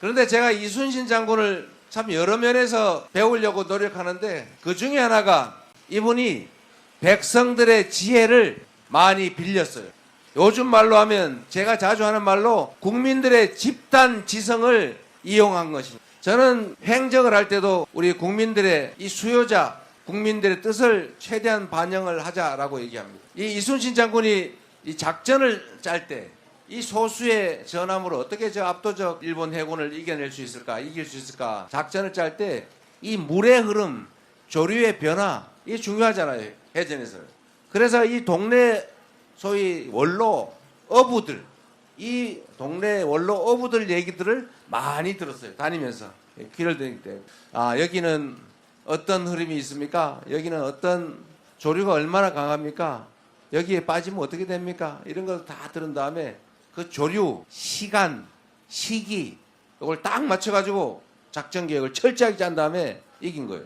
그런데 제가 이순신 장군을 참 여러 면에서 배우려고 노력하는데 그 중에 하나가 이분이 백성들의 지혜를 많이 빌렸어요. 요즘 말로 하면 제가 자주 하는 말로 국민들의 집단 지성을 이용한 것입니다. 저는 행정을 할 때도 우리 국민들의 이 수요자, 국민들의 뜻을 최대한 반영을 하자라고 얘기합니다. 이 이순신 장군이 이 작전을 짤 때 이 소수의 전함으로 어떻게 저 압도적 일본 해군을 이겨낼 수 있을까, 이길 수 있을까? 작전을 짤 때 이 물의 흐름, 조류의 변화 이게 중요하잖아요 해전에서. 그래서 이 동네 소위 원로 어부들 이 동네 원로 어부들 얘기들을 많이 들었어요 다니면서. 길을 다닐 때아 여기는 어떤 흐름이 있습니까? 여기는 어떤 조류가 얼마나 강합니까? 여기에 빠지면 어떻게 됩니까? 이런 걸 다 들은 다음에 그 조류 시간 시기 이걸 딱 맞춰 가지고 작전 계획을 철저하게 짠 다음에 이긴 거예요